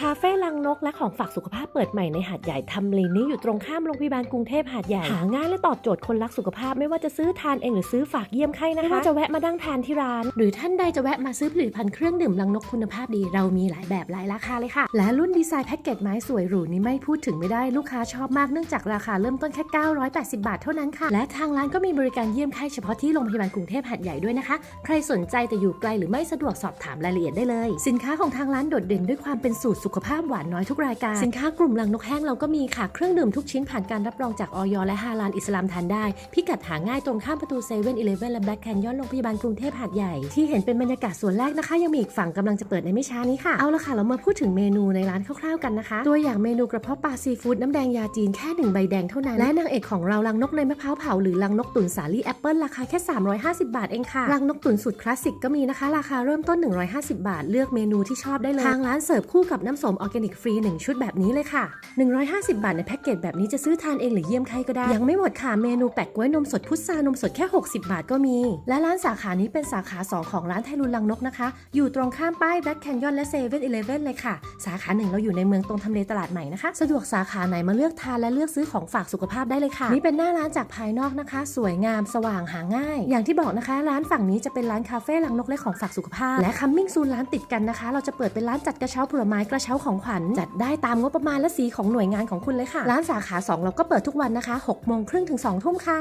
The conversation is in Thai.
คาเฟ่ลังนกและของฝากสุขภาพเปิดใหม่ในหาดใหญ่ทำเลนี้อยู่ตรงข้ามโรงพยาบาลกรุงเทพหาดใหญ่หาง่ายและตอบโจทย์คนรักสุขภาพไม่ว่าจะซื้อทานเองหรือซื้อฝากเยี่ยมไข้นะคะไม่ว่าจะแวะมาดั้งทานที่ร้าน หรือท่านใดจะแวะมาซื้อผลิตภัณฑ์เครื่องดื่มลังนกคุณภาพดีเรามีหลายแบบหลายราคาเลยค่ะ และรุ่นดีไซน์แพ็กเกจไม้สวยหรูนี้ไม่พูดถึงไม่ได้ลูกค้าชอบมากเนื่องจากราคาเริ่มต้นแค่ 980 บาทเท่านั้นค่ะ และทางร้านก็มีบริการเยี่ยมไข้เฉพาะที่โรงพยาบาลกรุงเทพหาดใหญ่ด้วยนะคะ ใครสนใจแต่อยู่ไกลหรือไม่สะดวกสอบถามรายละเอียดได้เลย สินค้าของทางร้านโดดเด่นด้วยความเป็นสูตรสุขภาพหวานน้อยทุกรายการ สินค้ากลุ่มลังนกแห้งเราก็มีค่ะ เครื่องดื่มทุกชิ้นผ่านการรับรองจากออยและฮาลาลอิสลามทานได้ พิกัดหาง่ายตรงข้ามประตูเซเว่นอีเลฟเว่นและแบล็กแคนยอนโรงพยาบาลกรุงเทพหาดใหญ่ ที่เห็นเป็นบรรยากาศส่วนแรกนะคะ ยังมีอีกฝั่งกำลังจะเปิดในไม่ช้านี้ค่ะ เอาละค่ะ เรามาพูดถึงเมนูในร้านคร่าวๆกันนะคะ ตัวอย่างเมนูกระเพาะปลาซีฟู้ดน้ำแดงยาจีนแค่หนึ่งใบแดงเท่านั้น และนางเอกของเราลังนกในมะพร้าวเผาหรือลังนกตุ๋นสาลี่แอปเปิลราคาแค่ 350 บาทเองค่ะรังนกตุ๋นสูตรคลาสสิกก็มีนะคะ ราคาเริ่มต้น 150 บาท เลือกเมนูที่ชอบได้เลยทางร้านเสิร์ฟคู่กับนน้ำส้มออร์แกนิกฟรี 1 ชุดแบบนี้เลยค่ะ 150 บาทในแพ็กเกจแบบนี้จะซื้อทานเองหรือเยี่ยมใครก็ได้ ยังไม่หมดค่ะ เมนูแปะกล้วยนมสดพุทรานมสดแค่ 60 บาทก็มี และร้านสาขานี้เป็นสาขา 2 ของร้านไทยรุนลังนกนะคะ อยู่ตรงข้ามป้ายแบล็กแคนยอนและเซเว่นอีเลฟเว่นเลยค่ะ สาขาหนึ่งเราอยู่ในเมืองตรงทำเลตลาดใหม่นะคะ สะดวกสาขาไหนมาเลือกทานและเลือกซื้อของฝากสุขภาพได้เลยค่ะ นี่เป็นหน้าร้านจากภายนอกนะคะ สวยงามสว่างหาง่าย อย่างที่บอกนะคะ ร้านฝั่งนี้จะเป็นร้านคาเฟ่ลังนกและของฝากสุขภาพ และคัมมิ่งซูนร้านติดกันนะคะ เราจะเปิดเป็นร้านจัดกระเช้าผลไม้กระเช้าของขวัญจัดได้ตามงบประมาณและสีของหน่วยงานของคุณเลยค่ะ ร้านสาขา 2 เราก็เปิดทุกวันนะคะ6โมงครึ่งถึง2ทุ่มค่ะ